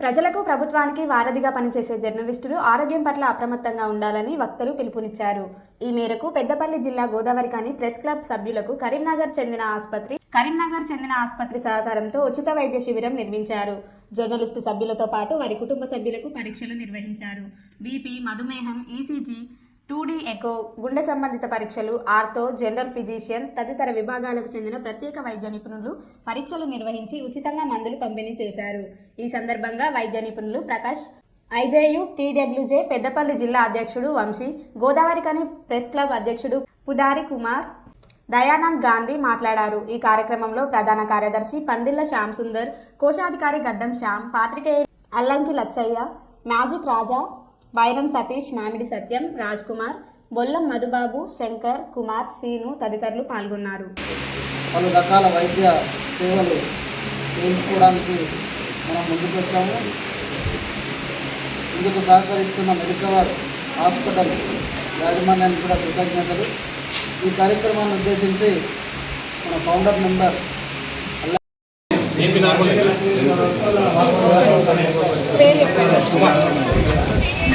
ప్రజలకు ప్రభుత్వానికి వారధిగా పనిచేసే జర్నలిస్టులు ఆరోగ్యం పట్ల అప్రమత్తంగా ఉండాలని వక్తలు పిలుపునిచ్చారు. ఈ మేరకు పెద్దపల్లి జిల్లా గోదావరి కాని ప్రెస్ క్లబ్ సభ్యులకు కరీంనగర్ చెందిన ఆసుపత్రి కరీంనగర్ చెందిన ఆసుపత్రి సహకారంతో ఉచిత వైద్య శిబిరం నిర్మించారు. జర్నలిస్టు సభ్యులతో పాటు వారి కుటుంబ సభ్యులకు పరీక్షలు నిర్వహించారు. బీపీ మధుమేహం ఈసీజీ టూ డీ ఎకో గుండె సంబంధిత పరీక్షలు ఆర్థో జనరల్ ఫిజిషియన్ తదితర విభాగాలకు చెందిన ప్రత్యేక వైద్య నిపుణులు పరీక్షలు నిర్వహించి ఉచితంగా మందులు పంపిణీ చేశారు. ఈ సందర్భంగా వైద్య నిపుణులు ప్రకాష్ ఐజేయు టీడబ్ల్యూజే పెద్దపల్లి జిల్లా అధ్యక్షుడు వంశీ గోదావరికని ప్రెస్ క్లబ్ అధ్యక్షుడు పుదారి కుమార్ దయానంద్ గాంధీ మాట్లాడారు. ఈ కార్యక్రమంలో ప్రధాన కార్యదర్శి పందిళ్ళ శ్యామ్ సుందర్ కోశాధికారి గడ్డం శ్యామ్ పాత్రికేయ అల్లంకి లచ్చయ్య మ్యాజిక్ రాజా బైరం సతీష్ మామిడి సత్యం రాజ్ కుమార్ బొల్లం మధుబాబు శంకర్ కుమార్ శ్రీను తదితరులు పాల్గొన్నారు. పలు రకాల వైద్య సేవలు చేయించుకోవడానికి మనం ముందుకు వచ్చాము. ఇందుకు సహకరిస్తున్న మెడికవర్ హాస్పిటల్ యాజమాన్యానికి కూడా కృతజ్ఞతలు. ఈ కార్యక్రమాన్ని ఉద్దేశించి మన ఫౌండర్ మెంబర్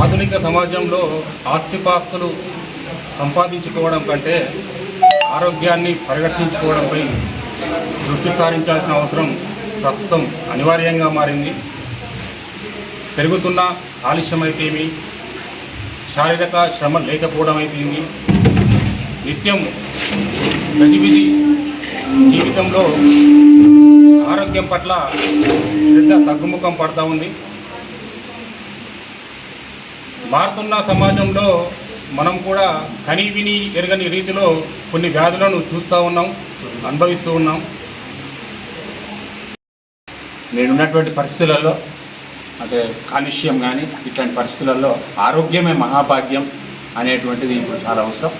ఆధునిక సమాజంలో ఆస్తిపాస్తులు సంపాదించుకోవడం కంటే ఆరోగ్యాన్ని పరిరక్షించుకోవడంపై దృష్టి సారించాల్సిన అవసరం ప్రస్తుతం అనివార్యంగా మారింది. పెరుగుతున్న ఆలస్యమైతేమి శారీరక శ్రమ లేకపోవడం అయిపోయింది నిత్యం ప్రతివిధి జీవితంలో ఆరోగ్యం పట్ల శ్రద్ధ తగ్గుముఖం పడతా ఉంది. మారుతున్న సమాజంలో మనం కూడా కని విని ఎరగని రీతిలో కొన్ని వ్యాధులను చూస్తూ ఉన్నాం అనుభవిస్తూ ఉన్నాం. నేనున్నటువంటి పరిస్థితులలో అదే కాలుష్యం కానీ ఇట్లాంటి పరిస్థితులలో ఆరోగ్యమే మహాభాగ్యం అనేటువంటిది ఇప్పుడు చాలా అవసరం.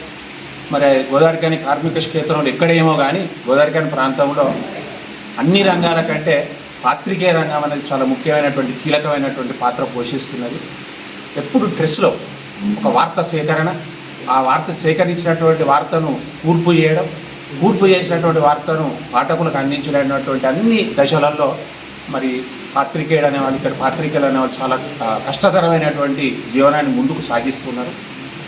మరి గోదావరికాని కార్మిక క్షేత్రంలో ఎక్కడేమో కానీ గోదావరికాని ప్రాంతంలో అన్ని రంగాల కంటే పాత్రికేయ రంగం అనేది చాలా ముఖ్యమైనటువంటి కీలకమైనటువంటి పాత్ర పోషిస్తున్నది. ఎప్పుడు డ్రెస్లో ఒక వార్త సేకరణ ఆ వార్త సేకరించినటువంటి వార్తను కూర్పు చేయడం కూర్పు చేసినటువంటి వార్తను పాఠకులకు అందించినటువంటి అన్ని దశలలో మరి పాత్రికేయుడు అనేవాళ్ళు ఇక్కడ పాత్రికేయులు అనేవాళ్ళు చాలా కష్టతరమైనటువంటి జీవనాన్ని ముందుకు సాగిస్తున్నారు.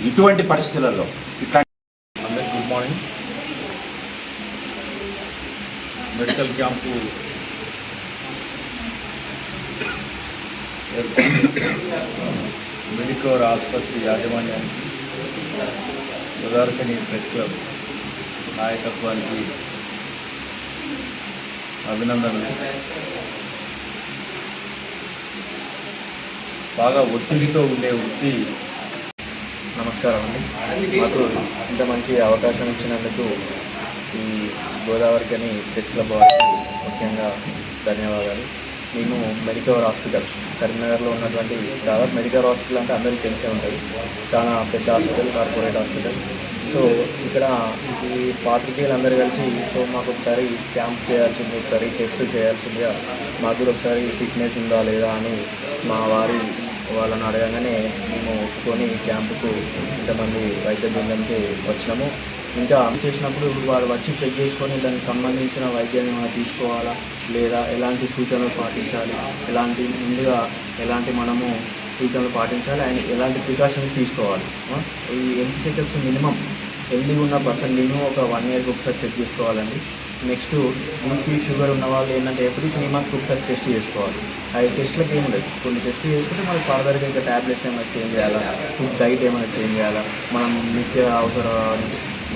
ఇటువంటి పరిస్థితులలో ఇట్లాంటి అందరికి good morning. Medical camp Medicover ఆసుపత్రి యాజమాన్యానికి ఉదారకని ప్రెస్ క్లబ్ నాయకత్వానికి అభినందనలు. బాగా ఒత్తిడితో ఉండే వృత్తి నమస్కారం అండి. మాకు ఇంత మంచి అవకాశం ఇచ్చినందుకు ఈ గోదావరికని ప్రెస్ క్లబ్ వారికి ముఖ్యంగా ధన్యవాదాలు. మేము మెడికవర్ హాస్పిటల్ కరీంనగర్లో ఉన్నటువంటి దాదాపు మెడికవర్ హాస్పిటల్ అంటే అందరికీ తెలిసే ఉంటుంది. చాలా పెద్ద హాస్పిటల్ కార్పొరేట్ హాస్పిటల్. సో ఇక్కడ ఈ పాత్రికేయులు అందరూ కలిసి సో మాకు ఒకసారి క్యాంప్ చేయాల్సింది ఒకసారి టెస్ట్ చేయాల్సిందిగా మాకు కూడా ఒకసారి ఫిట్నెస్ ఉందా లేదా అని మా వారి వాళ్ళని అడగగానే మేము ఒప్పుకొని క్యాంపుకు ఇంతమంది వైద్య బృందంకి వచ్చినాము. ఇంకా చేసినప్పుడు వాళ్ళు వచ్చి చెక్ చేసుకొని దానికి సంబంధించిన వైద్యాన్ని ఏమైనా తీసుకోవాలా లేదా ఎలాంటి సూచనలు పాటించాలి ఎలాంటి ముందుగా ఎలాంటి మనము సూచనలు పాటించాలి అండ్ ఎలాంటి ప్రికాషన్స్ తీసుకోవాలి. ఈ ఎంత చెకప్స్ మినిమం హెల్దీగా ఉన్న పర్సన్ ఒక వన్ ఇయర్కి ఒకసారి చెక్ చేసుకోవాలండి. నెక్స్ట్ బీపీ షుగర్ ఉన్న వాళ్ళు ఏంటంటే ఎవ్రీ త్రీ మంత్స్కి ఒకసారి టెస్ట్ చేసుకోవాలి. అవి టెస్ట్లకు ఏం లేదు. కొన్ని టెస్ట్ చేసుకుంటే మనకి ఫర్దర్గా ఇంకా ట్యాబ్లెట్స్ ఏమైనా చేంజ్ చేయాలా? ఫుడ్ డైట్ ఏమైనా చేంజ్ చేయాలా? మనం నిత్య అవసరం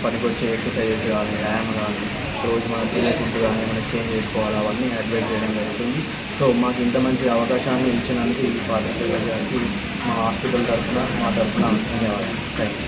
పనికొచ్చే ఎక్సర్సైజెస్ కానీ వ్యాయామం కానీ రోజు మనం తినే ఫుడ్ కానీ ఏమైనా చేంజ్ చేసుకోవాలి? అవన్నీ అడ్వైజ్ చేయడం జరుగుతుంది. సో మాకు ఇంత మంచి అవకాశాన్ని ఇచ్చినందుకు ఈ పాఠశాల గారికి మా హాస్పిటల్ తరఫున మా తరఫున ధన్యవాదాలు. Thank you